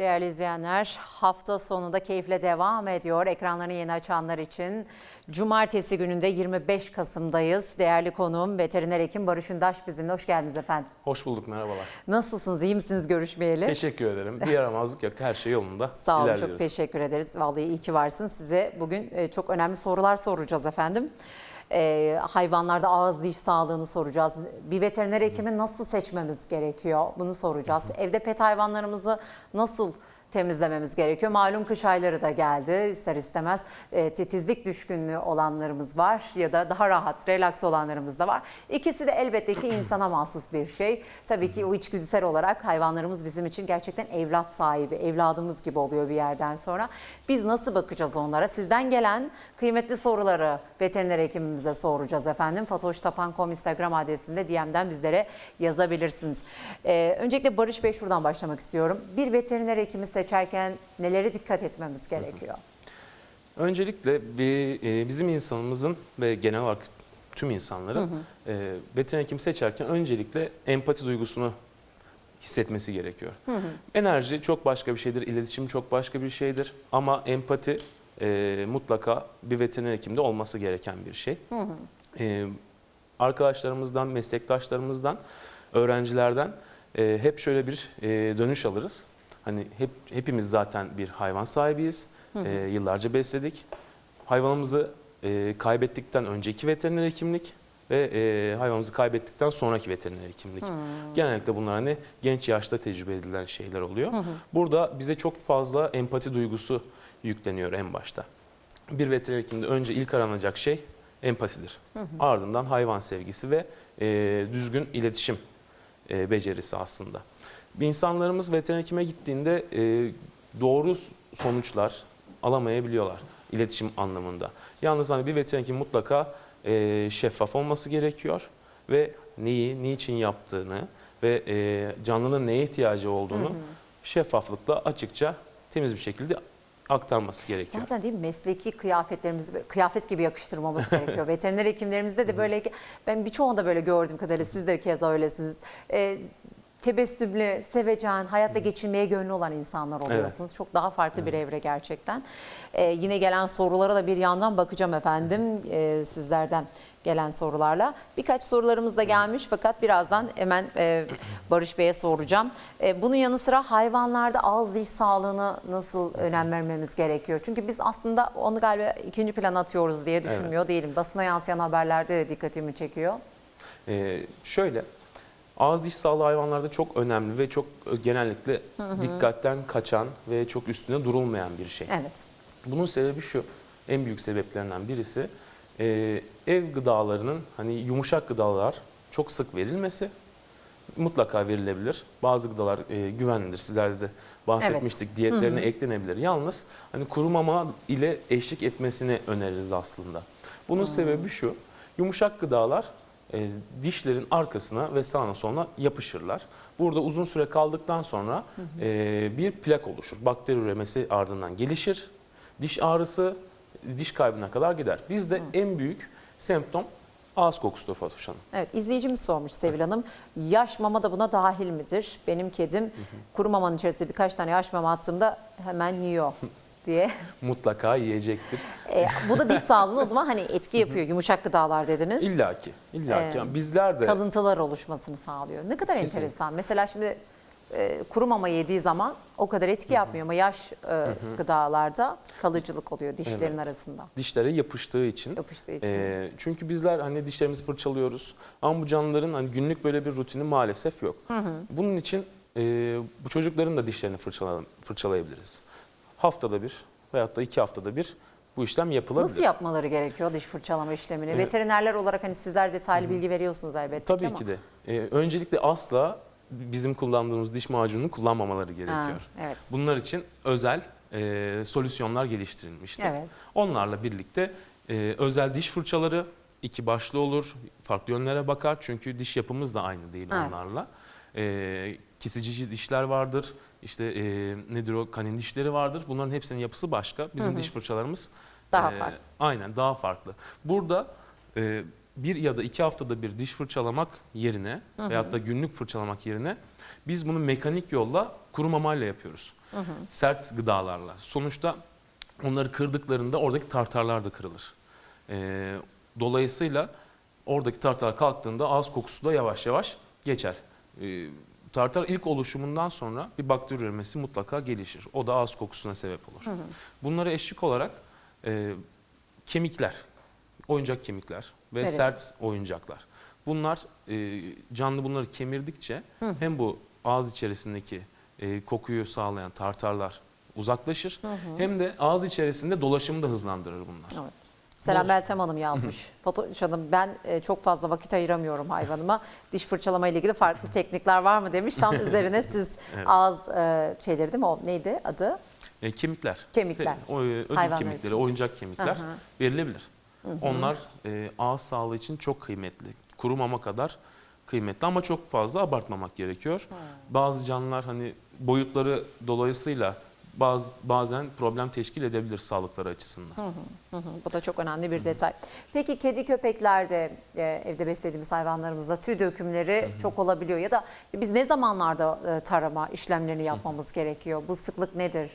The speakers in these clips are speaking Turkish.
Değerli izleyenler, hafta sonu da keyifle devam ediyor. Ekranlarını yeni açanlar için Cumartesi gününde 25 Kasım'dayız. Değerli konuğum veteriner hekim Barış Ündaş bizimle. Hoş geldiniz efendim. Hoş bulduk, merhabalar. Nasılsınız, iyi misiniz görüşmeyeli? Teşekkür ederim. Bir yaramazlık yok, her şey yolunda. Sağ olun, çok teşekkür ederiz. Vallahi iyi ki varsınız. Size bugün e, çok önemli sorular soracağız efendim. E, hayvanlarda ağız diş sağlığını soracağız. Bir veteriner hekimi nasıl seçmemiz gerekiyor? Bunu soracağız. Evde pet hayvanlarımızı nasıl temizlememiz gerekiyor. Malum kış ayları da geldi. İster istemez e, titizlik düşkünlüğü olanlarımız var ya da daha rahat, relax olanlarımız da var. İkisi de elbette ki insana mahsus bir şey. Tabii ki o içgüdüsel olarak hayvanlarımız bizim için gerçekten evlat sahibi, evladımız gibi oluyor bir yerden sonra. Biz nasıl bakacağız onlara? Sizden gelen kıymetli soruları veteriner hekimimize soracağız efendim. fatoştapan.com Instagram adresinde DM'den bizlere yazabilirsiniz. Ee, öncelikle Barış Bey şuradan başlamak istiyorum. Bir veteriner hekimi seçerken nelere dikkat etmemiz gerekiyor? Öncelikle bir, e, bizim insanımızın ve genel olarak tüm insanların e, veteriner hekim seçerken öncelikle empati duygusunu hissetmesi gerekiyor. Enerji çok başka bir şeydir, iletişim çok başka bir şeydir ama empati e, mutlaka bir veteriner hekimde olması gereken bir şey. E, arkadaşlarımızdan, meslektaşlarımızdan, öğrencilerden e, hep şöyle bir e, dönüş alırız. Hani hep hepimiz zaten bir hayvan sahibiyiz. E, yıllarca besledik. Hayvanımızı e, kaybettikten önceki veteriner hekimlik ve e, hayvanımızı kaybettikten sonraki veteriner hekimlik. Genellikle bunlar hani genç yaşta tecrübe edilen şeyler oluyor. Burada bize çok fazla empati duygusu yükleniyor en başta. Bir veteriner hekimde önce ilk aranacak şey empatidir. Ardından hayvan sevgisi ve e, düzgün iletişim e, becerisi aslında. İnsanlarımız veteriner hekime gittiğinde e, doğru sonuçlar alamayabiliyorlar iletişim anlamında. Yalnız hani bir veteriner hekim mutlaka e, şeffaf olması gerekiyor ve neyi, niçin yaptığını ve e, canlının neye ihtiyacı olduğunu şeffaflıkla açıkça temiz bir şekilde aktarması gerekiyor. Zaten değil mi mesleki kıyafetlerimizi kıyafet gibi yakıştırmamız gerekiyor. Veteriner hekimlerimizde de böyle ben birçoğunda böyle gördüğüm kadarıyla siz de keza öylesiniz. Ee, tebessümlü, sevecen, hayatta geçirmeye gönlü olan insanlar oluyorsunuz. Çok daha farklı bir evre gerçekten. Ee, yine gelen sorulara da bir yandan bakacağım efendim ee, sizlerden gelen sorularla. Birkaç sorularımız da gelmiş fakat birazdan hemen e, Barış Bey'e soracağım. E, bunun yanı sıra hayvanlarda ağız diş sağlığını nasıl önem vermemiz gerekiyor? Çünkü biz aslında onu galiba ikinci plana atıyoruz diye düşünmüyor değilim. Basına yansıyan haberlerde de dikkatimi çekiyor. Ee, şöyle, ağız diş sağlığı hayvanlarda çok önemli ve çok e, genellikle dikkatten kaçan ve çok üstüne durulmayan bir şey. Evet. Bunun sebebi şu, en büyük sebeplerinden birisi e, ev gıdalarının hani yumuşak gıdalar çok sık verilmesi mutlaka verilebilir. Bazı gıdalar e, güvenlidir. Sizlerde de bahsetmiştik. Diyetlerine eklenebilir. Yalnız hani kuru mama ile eşlik etmesini öneririz aslında. Bunun sebebi şu. Yumuşak gıdalar e, dişlerin arkasına ve sağına soluna yapışırlar. Burada uzun süre kaldıktan sonra e, bir plak oluşur. Bakteri üremesi ardından gelişir. Diş ağrısı diş kaybına kadar gider. Bizde en büyük semptom ağız kokusudur Fatoş Hanım. Evet izleyicimiz sormuş Sevil Hanım. Yaş mama da buna dahil midir? Benim kedim kuru mamanın içerisinde birkaç tane yaş mama attığımda hemen yiyor diye. Mutlaka yiyecektir. E, bu da diş sağlığına o zaman hani etki yapıyor. Yumuşak gıdalar dediniz. İllaki, illaki. Ee, Bizler de Kalıntılar oluşmasını sağlıyor. Ne kadar Kesinlikle. enteresan. Mesela şimdi e, kuru mama yediği zaman o kadar etki yapmıyor ama yaş e, gıdalarda kalıcılık oluyor dişlerin Evet. arasında. dişlere yapıştığı için. Yapıştığı için. Ee, çünkü bizler hani dişlerimizi fırçalıyoruz. Ama bu canlıların hani günlük böyle bir rutini maalesef yok. Bunun için e, bu çocukların da dişlerini fırçala, fırçalayabiliriz. Haftada bir veyahut da iki haftada bir bu işlem yapılabilir. Nasıl yapmaları gerekiyor diş fırçalama işlemini? Veterinerler olarak hani sizler detaylı bilgi veriyorsunuz elbette Tabii ama. ki de. Ee, öncelikle asla bizim kullandığımız diş macununu kullanmamaları gerekiyor. Ha, evet. Bunlar için özel e, solüsyonlar geliştirilmiştir. Evet. Onlarla birlikte e, özel diş fırçaları iki başlı olur, farklı yönlere bakar çünkü diş yapımız da aynı değil Evet. onlarla. E, kesici dişler vardır, işte e, nedir o kanin dişleri vardır. Bunların hepsinin yapısı başka. Bizim diş fırçalarımız Daha e, farklı. Aynen daha farklı. Burada e, bir ya da iki haftada bir diş fırçalamak yerine veyahut da günlük fırçalamak yerine biz bunu mekanik yolla kuru mamayla yapıyoruz. Sert gıdalarla. Sonuçta onları kırdıklarında oradaki tartarlar da kırılır. Ee, dolayısıyla oradaki tartar kalktığında ağız kokusu da yavaş yavaş geçer. Ee, tartar ilk oluşumundan sonra bir bakteri üremesi mutlaka gelişir. O da ağız kokusuna sebep olur. Bunlara eşlik olarak e, kemikler, oyuncak kemikler ve Evet. sert oyuncaklar. Bunlar e, canlı bunları kemirdikçe hem bu ağız içerisindeki e, kokuyu sağlayan tartarlar uzaklaşır hem de ağız içerisinde dolaşımı da hızlandırır bunlar. Evet. Selam Meltem Hanım yazmış. Fatoş Hanım ben e, çok fazla vakit ayıramıyorum hayvanıma. Diş fırçalama ile ilgili farklı teknikler var mı demiş. Tam üzerine siz Evet. ağız e, şeyleri değil mi o neydi adı? E, kemikler, Kemikler. se- o, e, ödül Hayvanlar kemikleri, oyuncak kemikler Aha. verilebilir. Onlar e, ağız sağlığı için çok kıymetli. Kuru mama kadar kıymetli ama çok fazla abartmamak gerekiyor. Bazı canlılar hani boyutları dolayısıyla bazı bazen problem teşkil edebilir sağlıkları açısından. Hı hı, Bu da çok önemli bir detay. Peki kedi köpeklerde e, evde beslediğimiz hayvanlarımızda tüy dökümleri çok olabiliyor ya da biz ne zamanlarda e, tarama işlemlerini yapmamız gerekiyor? Bu sıklık nedir?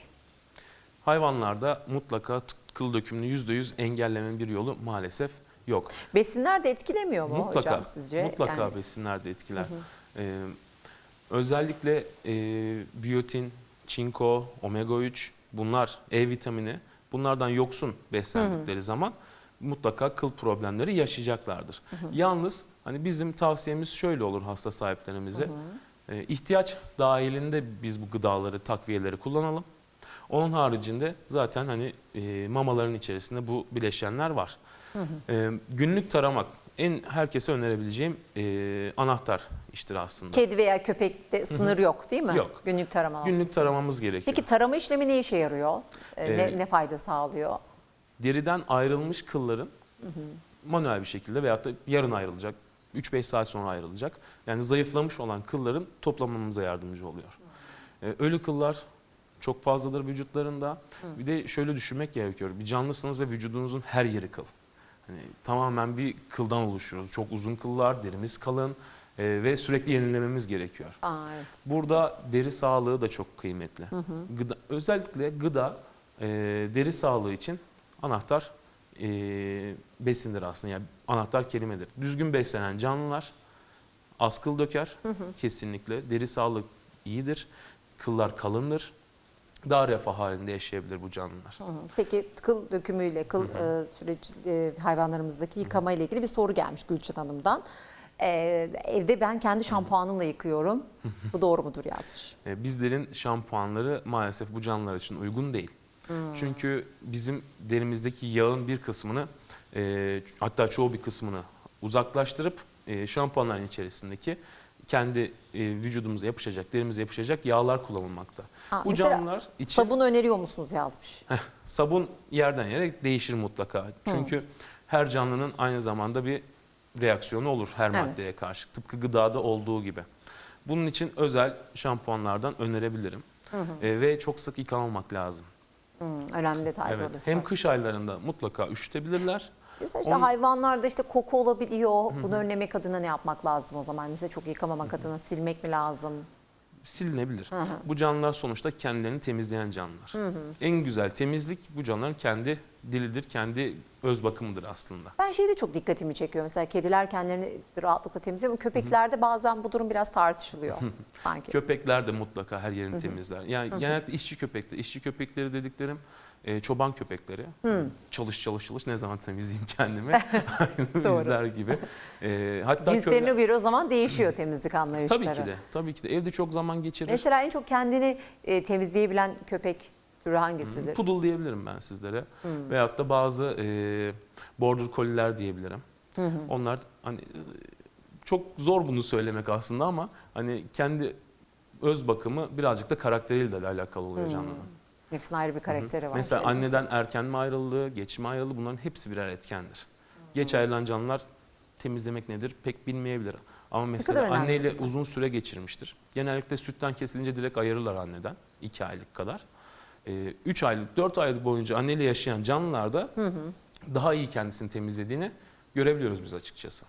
Hayvanlarda mutlaka kıl dökümünü %100 engellemenin bir yolu maalesef yok. Besinler de etkilemiyor mu mutlaka, hocam sizce? mutlaka Yani- besinler de etkiler. Ee, özellikle e, biyotin, çinko, omega 3 bunlar E vitamini bunlardan yoksun beslendikleri zaman mutlaka kıl problemleri yaşayacaklardır. Yalnız hani bizim tavsiyemiz şöyle olur hasta sahiplerimize. Ee, ihtiyaç dahilinde biz bu gıdaları, takviyeleri kullanalım. Onun haricinde zaten hani e, mamaların içerisinde bu bileşenler var. Ee, günlük taramak en herkese önerebileceğim e, anahtar iştir aslında. Kedi veya köpekte sınır yok değil mi? Yok. Günlük tarama. Günlük taramamız gerekiyor. Peki tarama işlemi ne işe yarıyor? E, Ee, ne, ne fayda sağlıyor? Deriden ayrılmış kılların manuel bir şekilde veyahut da yarın ayrılacak, 3-5 saat sonra ayrılacak. Yani zayıflamış olan kılların toplamamıza yardımcı oluyor. Ee, ölü kıllar çok fazladır vücutlarında. Bir de şöyle düşünmek gerekiyor. Bir canlısınız ve vücudunuzun her yeri kıl. Hani tamamen bir kıldan oluşuyoruz. Çok uzun kıllar, derimiz kalın e, ve sürekli yenilememiz gerekiyor. Aa, evet. Burada deri sağlığı da çok kıymetli. Gıda, özellikle gıda e, deri sağlığı için anahtar e, besindir aslında. Yani anahtar kelimedir. Düzgün beslenen canlılar az kıl döker kesinlikle. Deri sağlığı iyidir. Kıllar kalındır. Daha refah halinde yaşayabilir bu canlılar. Peki kıl dökümüyle, kıl e, süreci e, hayvanlarımızdaki yıkama ile ilgili bir soru gelmiş Gülçin Hanım'dan. E, evde ben kendi şampuanımla yıkıyorum. Bu doğru mudur yazmış. E, bizlerin şampuanları maalesef bu canlılar için uygun değil. Çünkü bizim derimizdeki yağın bir kısmını e, hatta çoğu bir kısmını uzaklaştırıp e, şampuanların içerisindeki kendi e, vücudumuza yapışacak, derimize yapışacak yağlar kullanılmakta. Aa, bu canlılar için Sabun öneriyor musunuz yazmış. sabun yerden yere değişir mutlaka. Çünkü her canlının aynı zamanda bir reaksiyonu olur her Evet. maddeye karşı. Tıpkı gıdada olduğu gibi. Bunun için özel şampuanlardan önerebilirim. E, ve çok sık yıkamamak lazım. Hı, önemli detay Evet. Hem kış aylarında mutlaka üşütebilirler. Mesela işte Onun- hayvanlarda işte koku olabiliyor. Bunu önlemek adına ne yapmak lazım o zaman? Mesela çok yıkamamak adına silmek mi lazım? Silinebilir. Bu canlılar sonuçta kendilerini temizleyen canlılar. En güzel temizlik bu canlıların kendi dilidir, kendi öz bakımıdır aslında. Ben şey de çok dikkatimi çekiyor. Mesela kediler kendilerini rahatlıkla temizliyor ama köpeklerde bazen bu durum biraz tartışılıyor sanki. Köpekler de mutlaka her yerini temizler. Yani genellikle işçi köpekler. İşçi köpekleri dediklerim e, çoban köpekleri. Çalış çalış çalış ne zaman temizleyeyim kendimi. Aynı bizler gibi. E, hatta Cinslerine köle- göre o zaman değişiyor temizlik anlayışları. Tabii ki de. Tabii ki de. Evde çok zaman geçirir. Mesela en çok kendini e, temizleyebilen köpek türü hangisidir? Poodle diyebilirim ben sizlere. Veyahut da bazı e, border colliler diyebilirim. Onlar hani çok zor bunu söylemek aslında ama hani kendi öz bakımı birazcık da karakteriyle de alakalı oluyor canlının. Hepsinin ayrı bir karakteri var. Mesela anneden erken mi ayrıldı, geç mi ayrıldı bunların hepsi birer etkendir. Geç ayrılan canlılar temizlemek nedir pek bilmeyebilir. Ama mesela anneyle uzun süre geçirmiştir. Genellikle sütten kesilince direkt ayırırlar anneden 2 aylık kadar. 3 aylık 4 aylık boyunca anneyle yaşayan canlılarda daha iyi kendisini temizlediğini görebiliyoruz biz açıkçası.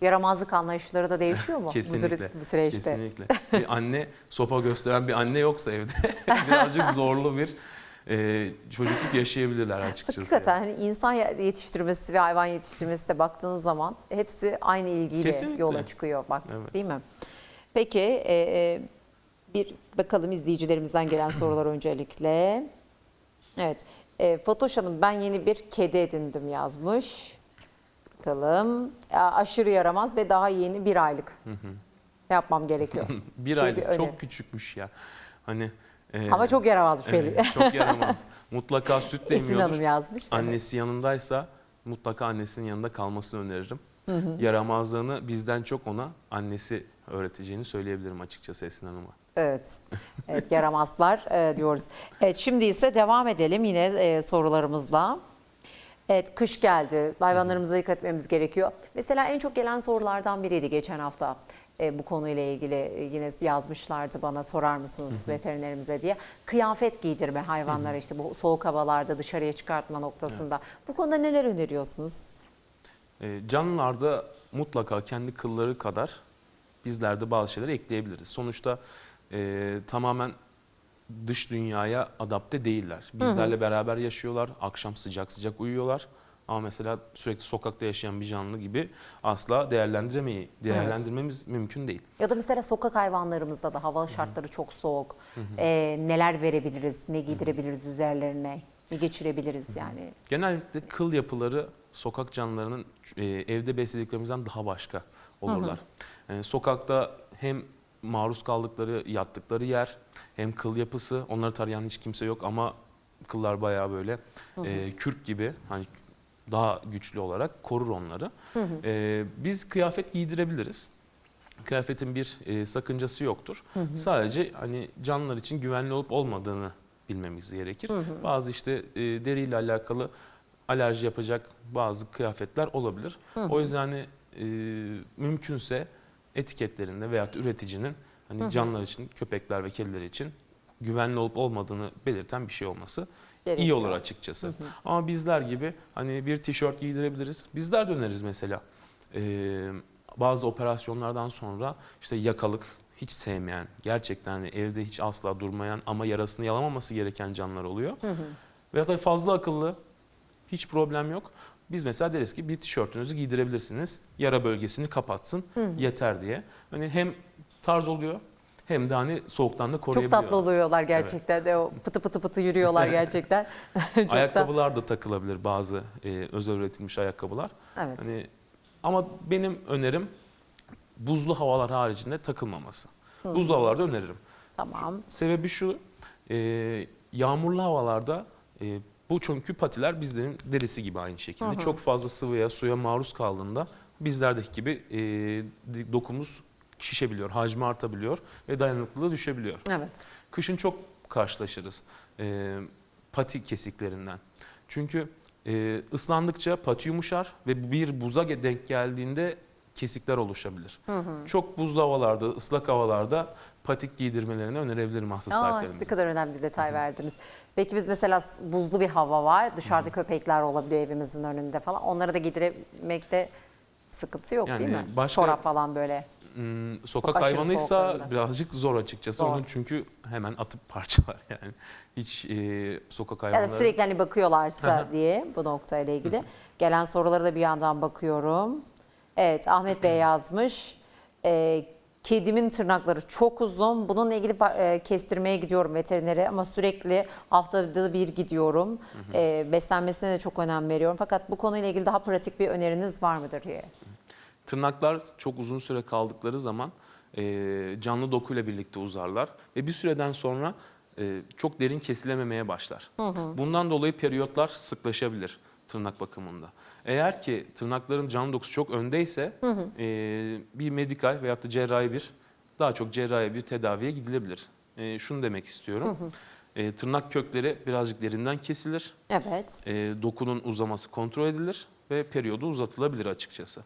Yaramazlık anlayışları da değişiyor mu? Kesinlikle. Bu, bu süreçte. Kesinlikle. bir anne sopa gösteren bir anne yoksa evde birazcık zorlu bir e, çocukluk yaşayabilirler açıkçası. Hakikaten hani insan yetiştirmesi ve hayvan yetiştirmesi de baktığınız zaman hepsi aynı ilgiyle Kesinlikle. yola çıkıyor bak Evet. değil mi? Peki e, e, bir bakalım izleyicilerimizden gelen sorular öncelikle. Evet. E, Fatoş Hanım ben yeni bir kedi edindim yazmış. Bakalım. Ya, aşırı yaramaz ve daha yeni bir aylık. Ne yapmam gerekiyor? Bir bir aylık öneri. çok küçükmüş ya. Hani e, Ama çok yaramaz bir şey. evet, çok yaramaz. Mutlaka süt Esin Hanım demiyordur. yazmış. Evet. Annesi yanındaysa mutlaka annesinin yanında kalmasını öneririm. Yaramazlığını bizden çok ona annesi öğreteceğini söyleyebilirim açıkçası Esin Hanım'a. Evet. Evet yaramazlar e, diyoruz. Evet şimdi ise devam edelim yine e, sorularımızla. Evet kış geldi. Hayvanlarımıza dikkat etmemiz gerekiyor. Mesela en çok gelen sorulardan biriydi geçen hafta. E, bu konuyla ilgili e, yine yazmışlardı bana sorar mısınız veterinerimize diye. Kıyafet giydirme hayvanlara işte bu soğuk havalarda dışarıya çıkartma noktasında. Bu konuda neler öneriyorsunuz? E, canlılarda mutlaka kendi kılları kadar bizler de bazı şeyler ekleyebiliriz. Sonuçta e, tamamen dış dünyaya adapte değiller. Bizlerle beraber yaşıyorlar, akşam sıcak sıcak uyuyorlar. Ama mesela sürekli sokakta yaşayan bir canlı gibi asla değerlendiremeyi, değerlendirmemiz mümkün değil. Ya da mesela sokak hayvanlarımızda da hava şartları çok soğuk. E, neler verebiliriz, ne giydirebiliriz üzerlerine, ne geçirebiliriz yani. Genellikle kıl yapıları sokak canlılarının e, evde beslediklerimizden daha başka olurlar. E, sokakta hem maruz kaldıkları, yattıkları yer, hem kıl yapısı, onları tarayan hiç kimse yok ama kıllar bayağı böyle e, kürk gibi hani daha güçlü olarak korur onları. E, biz kıyafet giydirebiliriz. Kıyafetin bir e, sakıncası yoktur. Sadece hani canlılar için güvenli olup olmadığını bilmemiz gerekir. Bazı işte e, deriyle alakalı alerji yapacak bazı kıyafetler olabilir. O yüzden hani, e, mümkünse etiketlerinde veyahut da üreticinin hani canlılar için, köpekler ve kediler için güvenli olup olmadığını belirten bir şey olması iyi Gerekiyor. olur açıkçası. Ama bizler gibi hani bir tişört giydirebiliriz. Bizler de öneririz mesela. Ee, bazı operasyonlardan sonra işte yakalık hiç sevmeyen, gerçekten hani evde hiç asla durmayan ama yarasını yalamaması gereken canlılar oluyor. Veya da fazla akıllı, hiç problem yok. Biz mesela deriz ki bir tişörtünüzü giydirebilirsiniz. Yara bölgesini kapatsın yeter diye. Hani hem tarz oluyor hem de hani soğuktan da Çok koruyabiliyor. tatlı oluyorlar gerçekten de o pıtı pıtı pıtı yürüyorlar gerçekten. Çok Ayakkabılar da takılabilir bazı e, özel üretilmiş ayakkabılar. Evet. Hani ama benim önerim buzlu havalar haricinde takılmaması. Buzlu havalarda öneririm. Tamam. Sebebi şu, e, yağmurlu havalarda e, bu çünkü patiler bizlerin derisi gibi aynı şekilde. Çok fazla sıvıya, suya maruz kaldığında bizlerdeki gibi e, dokumuz şişebiliyor, hacmi artabiliyor ve dayanıklılığı düşebiliyor. Evet. Kışın çok karşılaşırız e, pati kesiklerinden. Çünkü e, ıslandıkça pati yumuşar ve bir buza denk geldiğinde kesikler oluşabilir. Çok buzlu havalarda, ıslak havalarda patik giydirmelerini önerebilirim hasta Aa, ne sahiplerimize. kadar önemli bir detay verdiniz. Peki biz mesela buzlu bir hava var. Dışarıda köpekler olabiliyor evimizin önünde falan. Onları da giydirmekte sıkıntı yok Yani değil mi? başka- Çorap falan böyle. Hmm, sokak aşırı hayvanıysa birazcık zor açıkçası. Zor. Onun çünkü hemen atıp parçalar yani. Hiç e, sokak hayvanları... sürekli hani bakıyorlarsa Hı hı. diye bu noktayla ilgili. Gelen sorulara da bir yandan bakıyorum. Evet Ahmet Bey yazmış. Ee, kedimin tırnakları çok uzun. Bununla ilgili e, kestirmeye gidiyorum veterinere ama sürekli haftada bir gidiyorum. Ee, beslenmesine de çok önem veriyorum. Fakat bu konuyla ilgili daha pratik bir öneriniz var mıdır diye. Tırnaklar çok uzun süre kaldıkları zaman e, canlı dokuyla birlikte uzarlar ve bir süreden sonra e, çok derin kesilememeye başlar. Bundan dolayı periyotlar sıklaşabilir tırnak bakımında. Eğer ki tırnakların canlı dokusu çok öndeyse e, bir medikal veyahut da cerrahi bir daha çok cerrahi bir tedaviye gidilebilir. E, şunu demek istiyorum. E, tırnak kökleri birazcık derinden kesilir Evet. e, dokunun uzaması kontrol edilir ve periyodu uzatılabilir açıkçası.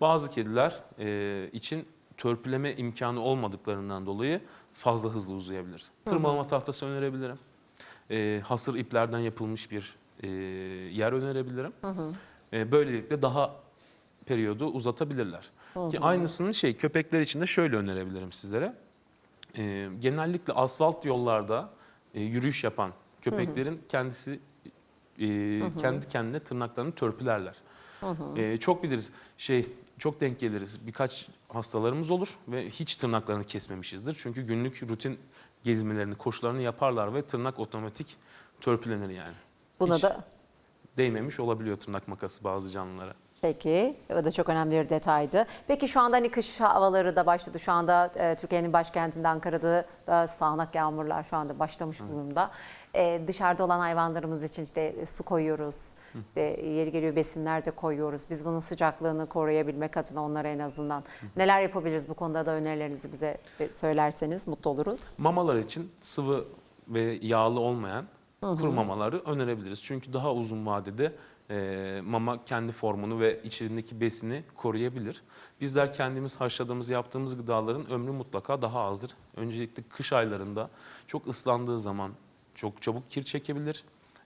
Bazı kediler e, için törpüleme imkanı olmadıklarından dolayı fazla hızlı uzayabilir. Tırmalama tahtası önerebilirim. E, hasır iplerden yapılmış bir e, yer önerebilirim. E, böylelikle daha periyodu uzatabilirler. Ki aynısını şey köpekler için de şöyle önerebilirim sizlere. E, genellikle asfalt yollarda e, yürüyüş yapan köpeklerin kendisi e, kendi kendine tırnaklarını törpülerler. E, çok biliriz şey çok denk geliriz. Birkaç hastalarımız olur ve hiç tırnaklarını kesmemişizdir. Çünkü günlük rutin gezmelerini, koşularını yaparlar ve tırnak otomatik törpülenir yani. Buna Hiç da değmemiş olabiliyor tırnak makası bazı canlılara. Peki, o da çok önemli bir detaydı. Peki şu anda hani kış havaları da başladı. Şu anda e, Türkiye'nin başkentinde Ankara'da da sağanak yağmurlar şu anda başlamış bulunumda. E, dışarıda olan hayvanlarımız için işte su koyuyoruz. İşte yeri geliyor besinler de koyuyoruz. Biz bunun sıcaklığını koruyabilmek adına onlara en azından neler yapabiliriz bu konuda da önerilerinizi bize söylerseniz mutlu oluruz. Mamalar için sıvı ve yağlı olmayan kuru mamaları önerebiliriz. Çünkü daha uzun vadede e, mama kendi formunu ve içindeki besini koruyabilir. Bizler kendimiz haşladığımız, yaptığımız gıdaların ömrü mutlaka daha azdır. Öncelikle kış aylarında çok ıslandığı zaman çok çabuk kir çekebilir.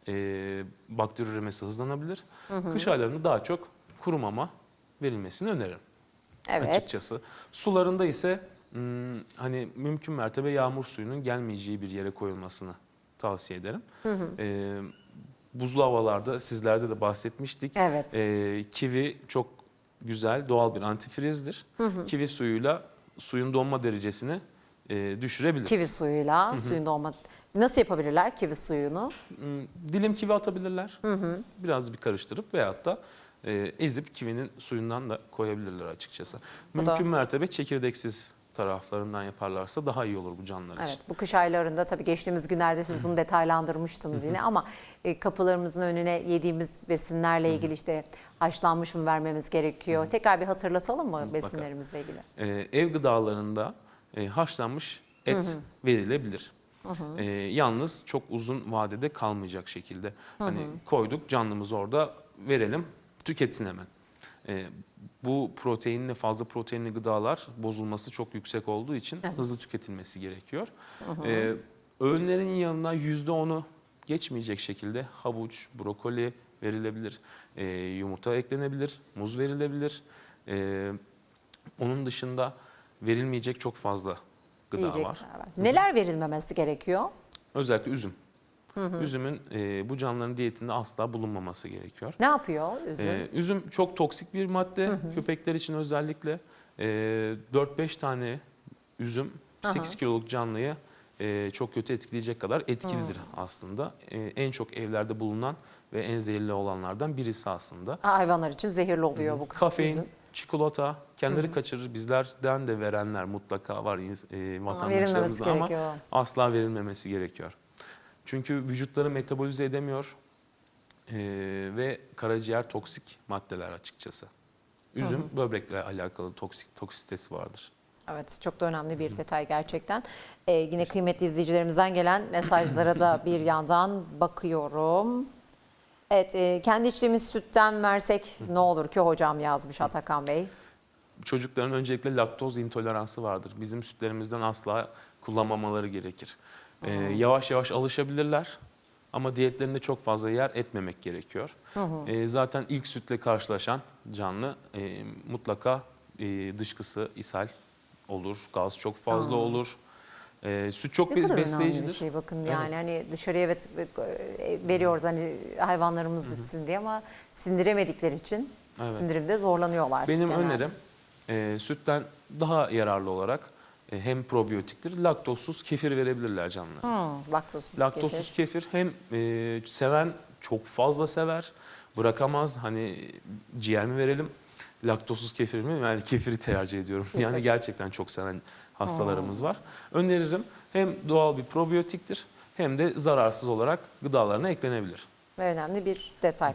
E, bakteri üremesi hızlanabilir. Kış aylarında daha çok kuru mama verilmesini öneririm Evet. açıkçası. Sularında ise hmm, hani mümkün mertebe yağmur suyunun gelmeyeceği bir yere koyulmasını tavsiye ederim. Ee, buzlu havalarda sizlerde de bahsetmiştik. Evet. Ee, kivi çok güzel doğal bir antifrizdir. Kivi suyuyla suyun donma derecesini e, düşürebiliriz. Kivi suyuyla suyun dolma. Nasıl yapabilirler kivi suyunu? Hmm, Dilim kivi atabilirler. Biraz bir karıştırıp veyahut da e, ezip kivinin suyundan da koyabilirler açıkçası. Bu da- Mümkün mertebe çekirdeksiz taraflarından yaparlarsa daha iyi olur bu canlılar Evet için. bu kış aylarında tabii geçtiğimiz günlerde siz bunu detaylandırmıştınız yine ama e, kapılarımızın önüne yediğimiz besinlerle ilgili işte haşlanmış mı vermemiz gerekiyor? Tekrar bir hatırlatalım mı Mutlaka. besinlerimizle ilgili? Ee, ev gıdalarında e, haşlanmış et verilebilir. Ee, yalnız çok uzun vadede kalmayacak şekilde. Hani koyduk canlımız orada verelim tüketsin hemen. Ee, bu proteinli fazla proteinli gıdalar bozulması çok yüksek olduğu için Evet. hızlı tüketilmesi gerekiyor. Ee, öğünlerin yanına yüzde onu geçmeyecek şekilde havuç, brokoli verilebilir, Ee, yumurta eklenebilir, muz verilebilir. Ee, onun dışında verilmeyecek çok fazla gıda Yiyecekler var. Neler verilmemesi gerekiyor? Özellikle üzüm. Üzümün e, bu canlıların diyetinde asla bulunmaması gerekiyor. Ne yapıyor üzüm? Ee, üzüm çok toksik bir madde. Köpekler için özellikle e, 4-5 tane üzüm Aha. 8 kiloluk canlıyı e, çok kötü etkileyecek kadar etkilidir aslında. E, en çok evlerde bulunan ve en zehirli olanlardan birisi aslında. Ha, hayvanlar için zehirli oluyor bu Kafein, üzüm. çikolata kendileri kaçırır. Bizlerden de verenler mutlaka var e, vatandaşlarımızda ama gerekiyor. asla verilmemesi gerekiyor. Çünkü vücutları metabolize edemiyor e, ve karaciğer toksik maddeler açıkçası. Üzüm böbrekle alakalı toksik toksitesi vardır. Evet çok da önemli bir detay gerçekten. Ee, yine kıymetli izleyicilerimizden gelen mesajlara da bir yandan bakıyorum. Evet e, kendi içtiğimiz sütten versek ne olur ki hocam yazmış Atakan Bey. Çocukların öncelikle laktoz intoleransı vardır. Bizim sütlerimizden asla kullanmamaları gerekir. E, yavaş yavaş alışabilirler ama diyetlerinde çok fazla yer etmemek gerekiyor. E, zaten ilk sütle karşılaşan canlı e, mutlaka e, dışkısı, ishal olur, gaz çok fazla Aa. olur. E, süt çok Ne kadar önemli bir besleyicidir. şey bakın yani Evet. hani dışarıya evet e, veriyoruz hani hayvanlarımız gitsin diye ama sindiremedikleri için Evet. sindirimde zorlanıyorlar. Benim genelde. önerim e, sütten daha yararlı olarak e, hem probiyotiktir, laktozsuz kefir verebilirler canlılar. Hmm, laktozsuz, Laktozsuz kefir. kefir hem e, seven çok fazla sever, bırakamaz. Hani ciğer mi verelim, laktozsuz kefir mi? Yani kefiri tercih ediyorum. Yani gerçekten çok seven hastalarımız var. Öneririm hem doğal bir probiyotiktir hem de zararsız olarak gıdalarına eklenebilir. Önemli bir detay.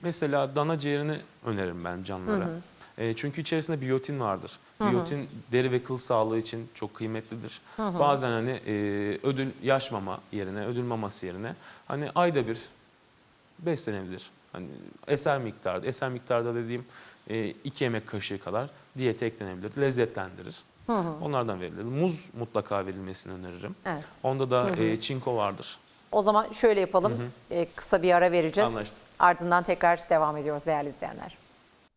Mesela dana ciğerini öneririm ben canlılara. E, çünkü içerisinde biyotin vardır. Biyotin deri ve kıl sağlığı için çok kıymetlidir. Bazen hani e, ödül yaş mama yerine, ödül maması yerine hani ayda bir beslenebilir. Hani eser miktarda, eser miktarda dediğim e, iki yemek kaşığı kadar diyete eklenebilir, lezzetlendirir. Onlardan verilir. Muz mutlaka verilmesini öneririm. Evet. Onda da e, çinko vardır. O zaman şöyle yapalım. E, kısa bir ara vereceğiz. Anlaştık. Ardından tekrar devam ediyoruz değerli izleyenler.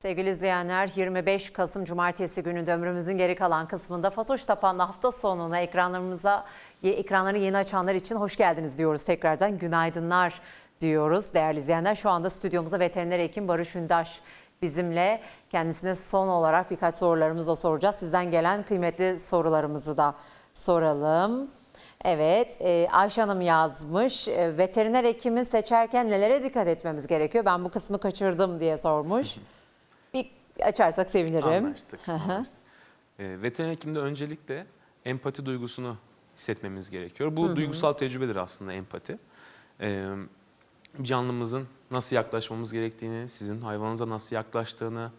Sevgili izleyenler 25 Kasım Cumartesi günü ömrümüzün geri kalan kısmında Fatoş Tapan'la hafta sonuna ekranlarımıza ekranları yeni açanlar için hoş geldiniz diyoruz tekrardan. Günaydınlar diyoruz değerli izleyenler. Şu anda stüdyomuzda veteriner hekim Barış Ündaş bizimle. Kendisine son olarak birkaç sorularımızı da soracağız. Sizden gelen kıymetli sorularımızı da soralım. Evet, e, Ayşe Hanım yazmış. E, veteriner hekimi seçerken nelere dikkat etmemiz gerekiyor? Ben bu kısmı kaçırdım diye sormuş. Açarsak sevinirim. Anlaştık. anlaştık. E, veteriner hekimde öncelikle empati duygusunu hissetmemiz gerekiyor. Bu duygusal tecrübedir aslında empati. E, canlımızın nasıl yaklaşmamız gerektiğini, sizin hayvanınıza nasıl yaklaştığını,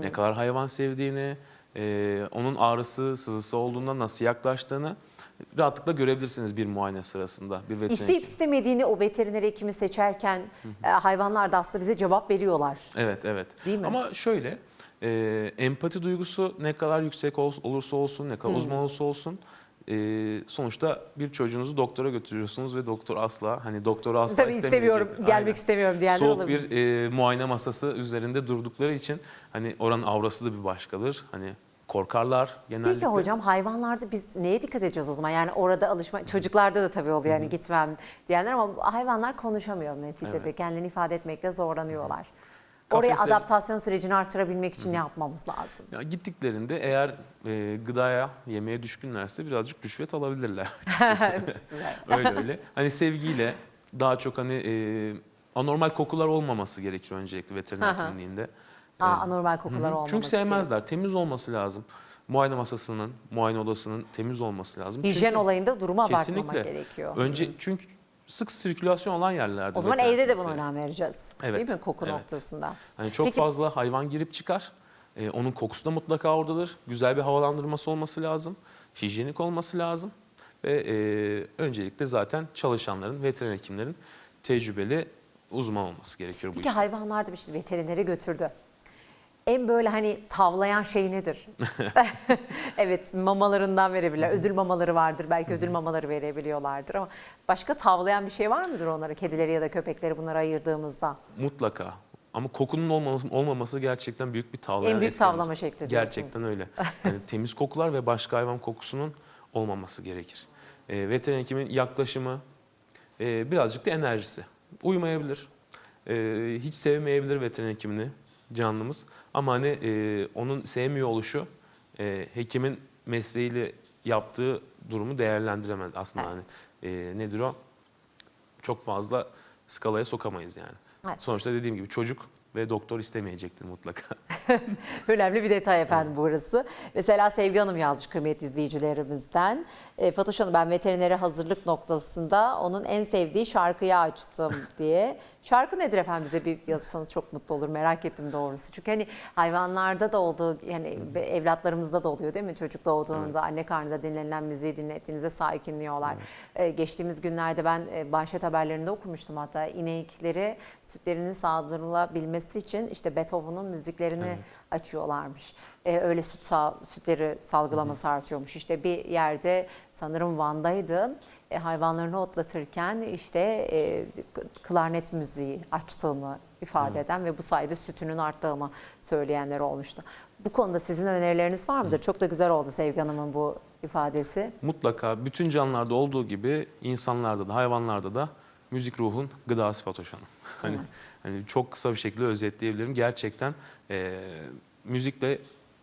ne kadar hayvan sevdiğini, e, onun ağrısı, sızısı olduğunda nasıl yaklaştığını rahatlıkla görebilirsiniz bir muayene sırasında. Bir veteriner İsteyip hekim. istemediğini o veteriner hekimi seçerken e, hayvanlar da aslında bize cevap veriyorlar. Evet, evet. Değil mi? Ama şöyle, e, empati duygusu ne kadar yüksek ol- olursa olsun, ne kadar uzman olursa olsun, e, sonuçta bir çocuğunuzu doktora götürüyorsunuz ve doktor asla, hani doktoru asla Tabii istemiyorum, gelmek Aynen. istemiyorum diyenler Soğuk olabilir. bir e, muayene masası üzerinde durdukları için hani oranın aurası da bir başkadır. Hani korkarlar genellikle. Peki hocam hayvanlarda biz neye dikkat edeceğiz o zaman? Yani orada alışma, çocuklarda da tabii oluyor yani gitmem diyenler ama hayvanlar konuşamıyor neticede. Evet. Kendini ifade etmekte zorlanıyorlar. Oraya Kafesleri- adaptasyon sürecini artırabilmek için ne yapmamız lazım? Ya gittiklerinde eğer e, gıdaya, yemeğe düşkünlerse birazcık rüşvet alabilirler öyle öyle. Hani sevgiyle daha çok hani e, anormal kokular olmaması gerekir öncelikle veteriner Hı hı. kliniğinde. Aa, Evet. anormal kokular Hı hı. olmaması Çünkü sevmezler. Temiz olması lazım. Muayene masasının, muayene odasının temiz olması lazım. Hijyen Çünkü olayında duruma bakmamak Kesinlikle. gerekiyor. Önce çünkü sık sirkülasyon olan yerlerde. o zaman evde de buna önem vereceğiz. Evet, Değil mi koku evet. noktasında? Hani çok Peki- fazla hayvan girip çıkar. Ee, onun kokusu da mutlaka oradadır. Güzel bir havalandırması olması lazım. Hijyenik olması lazım. Ve e, öncelikle zaten çalışanların, veteriner hekimlerin tecrübeli uzman olması gerekiyor bu Peki işte. hayvanlar da bir işte veterinere götürdü. En böyle hani tavlayan şey nedir? evet mamalarından verebilirler. Ödül mamaları vardır. Belki ödül mamaları verebiliyorlardır ama başka tavlayan bir şey var mıdır onlara? Kedileri ya da köpekleri bunlara ayırdığımızda. Mutlaka. Ama kokunun olmaması, olmaması gerçekten büyük bir tavlayan en büyük etkendir. tavlama şekli. Gerçekten öyle. Yani temiz kokular ve başka hayvan kokusunun olmaması gerekir. E, veteriner hekimin yaklaşımı, e, birazcık da enerjisi. Uyumayabilir, e, hiç sevmeyebilir veteriner hekimini canlımız. Ama hani e, onun sevmiyor oluşu e, hekimin mesleğiyle yaptığı durumu değerlendiremez aslında. Hani e, nedir o? Çok fazla skalaya sokamayız yani. Evet. Sonuçta dediğim gibi çocuk ve doktor istemeyecektir mutlaka. Önemli bir detay efendim burası. Mesela Sevgi Hanım yazmış kıymetli izleyicilerimizden. E, Fatoş Hanım ben veterinere hazırlık noktasında onun en sevdiği şarkıyı açtım diye. Şarkı nedir efendim bize bir yazsanız çok mutlu olur merak ettim doğrusu. Çünkü hani hayvanlarda da olduğu yani evlatlarımızda da oluyor değil mi? Çocuk doğduğunda anne karnında dinlenilen müziği dinlettiğinizde sakinliyorlar. E, geçtiğimiz günlerde ben e, manşet haberlerinde okumuştum hatta inekleri sütlerinin sağdırılabilmesi için işte Beethoven'un müziklerini Evet. açıyorlarmış. Ee, öyle süt sağ, sütleri salgılaması artıyormuş. İşte bir yerde sanırım Van'daydı. E, hayvanlarını otlatırken işte e, klarnet müziği açtığını ifade eden ve bu sayede sütünün arttığını söyleyenler olmuştu. Bu konuda sizin önerileriniz var mıdır? Çok da güzel oldu Sevgi Hanım'ın bu ifadesi. Mutlaka bütün canlılarda olduğu gibi insanlarda da hayvanlarda da müzik ruhun gıdası Fatoş Hanım. Hani, hani çok kısa bir şekilde özetleyebilirim. Gerçekten e, müzikle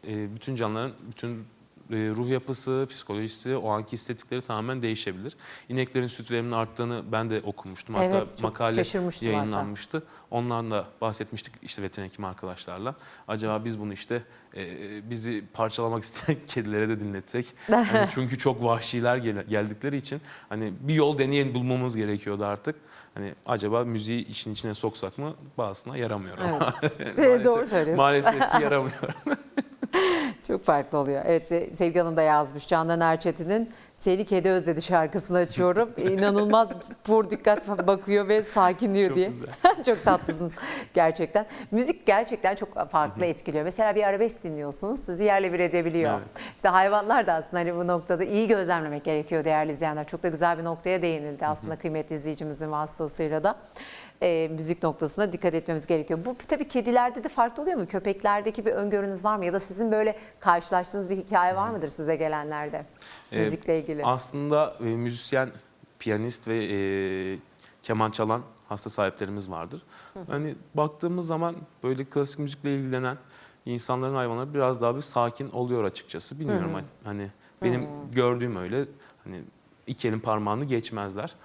e, bütün canlıların bütün ruh yapısı, psikolojisi, o anki hissettikleri tamamen değişebilir. İneklerin süt veriminin arttığını ben de okumuştum. Hatta Evet, makale yayınlanmıştı. Ondan da bahsetmiştik işte veteriner hekim arkadaşlarla. Acaba biz bunu işte e, bizi parçalamak isteyen kedilere de dinletsek. Hani çünkü çok vahşiler gel- geldikleri için hani bir yol deneyen bulmamız gerekiyordu artık. Hani acaba müziği işin içine soksak mı? Bazısına yaramıyor ama. Evet. Doğru söylüyorsun. Maalesef ki yaramıyor. Çok farklı oluyor. Evet Se- Sevgi Hanım da yazmış. Candan Erçetin'in Seni kedi özledi şarkısını açıyorum. İnanılmaz pur dikkat bakıyor ve sakinliyor Çok diye. güzel. çok tatlısın gerçekten. Müzik gerçekten çok farklı etkiliyor. Mesela bir arabesk dinliyorsunuz sizi yerle bir edebiliyor. Evet. İşte hayvanlar da aslında hani bu noktada iyi gözlemlemek gerekiyor değerli izleyenler. Çok da güzel bir noktaya değinildi aslında kıymetli izleyicimizin vasıtasıyla da. e, müzik noktasına dikkat etmemiz gerekiyor. Bu tabii kedilerde de farklı oluyor mu? Köpeklerdeki bir öngörünüz var mı? Ya da sizin böyle karşılaştığınız bir hikaye var mıdır size gelenlerde? Ee, Müzikle ilgili. Aslında e, müzisyen, piyanist ve e, keman çalan hasta sahiplerimiz vardır. Hani baktığımız zaman böyle klasik müzikle ilgilenen insanların hayvanları biraz daha bir sakin oluyor açıkçası. Bilmiyorum hani, hani benim gördüğüm öyle. Hani iki elin parmağını geçmezler.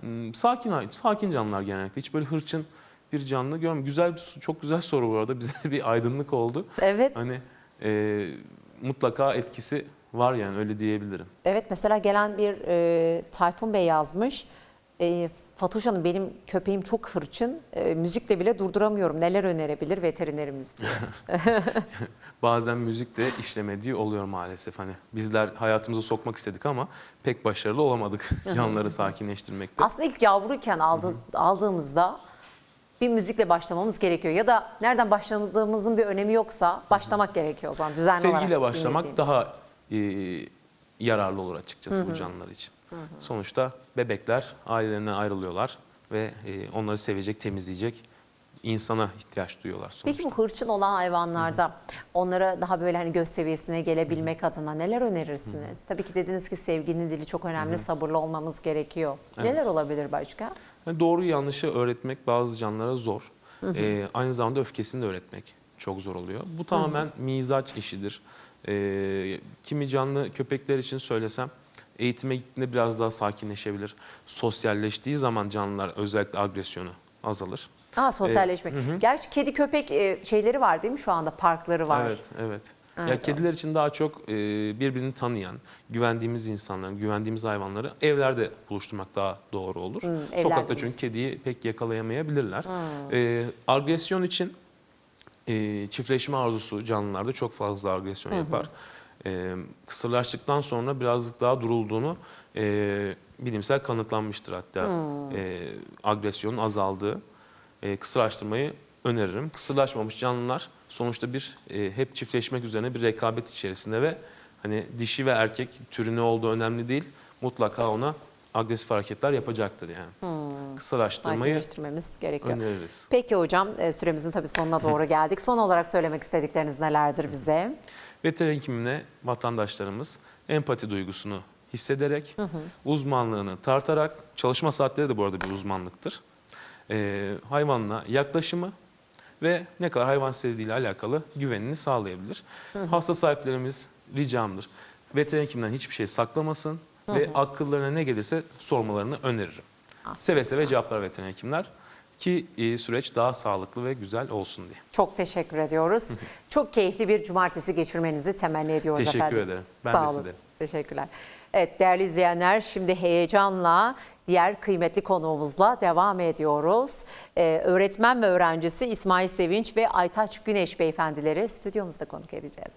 Hmm, Sakin sakin canlılar genellikle. Hiç böyle hırçın bir canlı görmüyorum. Güzel bir, çok güzel soru bu arada. Bize bir aydınlık oldu. Evet. Hani e, mutlaka etkisi var yani öyle diyebilirim. Evet mesela gelen bir e, Tayfun Bey yazmış. E, Fatoş Hanım benim köpeğim çok hırçın. E, müzikle bile durduramıyorum. Neler önerebilir veterinerimiz. Bazen müzik de işlemediği oluyor maalesef. Hani bizler hayatımıza sokmak istedik ama pek başarılı olamadık canlıları sakinleştirmekte. Aslında ilk yavruyken aldı, aldığımızda bir müzikle başlamamız gerekiyor. Ya da nereden başladığımızın bir önemi yoksa başlamak gerekiyor o zaman düzenli olarak. Sevgiyle başlamak daha e, yararlı olur açıkçası bu canlılar için. Sonuçta bebekler ailelerinden ayrılıyorlar ve e, onları sevecek, temizleyecek insana ihtiyaç duyuyorlar sonuçta. Peki bu hırçın olan hayvanlarda onlara daha böyle hani göz seviyesine gelebilmek adına neler önerirsiniz? Tabii ki dediniz ki sevginin dili çok önemli, sabırlı olmamız gerekiyor. Neler olabilir başka? Yani doğru yanlışı öğretmek bazı canlılara zor. Ee, aynı zamanda öfkesini de öğretmek çok zor oluyor. Bu tamamen mizaç işidir. Ee, kimi canlı köpekler için söylesem eğitime gittiğinde biraz daha sakinleşebilir. Sosyalleştiği zaman canlılar özellikle agresyonu azalır. Aa sosyalleşmek. Gerçi kedi köpek e, şeyleri var değil mi şu anda? Parkları var. Evet, evet. ya Evet, kediler için daha çok e, birbirini tanıyan, güvendiğimiz insanları, güvendiğimiz hayvanları evlerde buluşturmak daha doğru olur. evlerde Sokakta çünkü kediyi pek yakalayamayabilirler. E, agresyon için e, çiftleşme arzusu canlılarda çok fazla agresyon yapar. E, kısırlaştıktan sonra birazcık daha durulduğunu e, bilimsel kanıtlanmıştır hatta. E, agresyonun azaldığı e, kısırlaştırmayı öneririm. Kısırlaşmamış canlılar sonuçta bir e, hep çiftleşmek üzerine bir rekabet içerisinde ve hani dişi ve erkek türü ne olduğu önemli değil. Mutlaka ona agresif hareketler yapacaktır yani. Kısırlaştırmayı Sakinleştirmemiz gerekiyor. öneririz. Peki hocam e, süremizin tabii sonuna doğru geldik. Son olarak söylemek istedikleriniz nelerdir bize? Veteriner hekimine vatandaşlarımız empati duygusunu hissederek, uzmanlığını tartarak, çalışma saatleri de bu arada bir uzmanlıktır. Ee, hayvanla yaklaşımı ve ne kadar hayvan sevdiğiyle alakalı güvenini sağlayabilir. Hasta sahiplerimiz ricamdır. Veteriner hekimden hiçbir şey saklamasın ve akıllarına ne gelirse sormalarını öneririm. Seve seve cevaplar veteriner hekimler ki e, süreç daha sağlıklı ve güzel olsun diye. Çok teşekkür ediyoruz. Çok keyifli bir cumartesi geçirmenizi temenni ediyoruz Teşekkür efendim. ederim. Ben Sağ de olun. size. Teşekkürler. Evet değerli izleyenler şimdi heyecanla diğer kıymetli konuğumuzla devam ediyoruz. Ee, öğretmen ve öğrencisi İsmail Sevinç ve Aytaç Güneş beyefendileri stüdyomuzda konuk edeceğiz.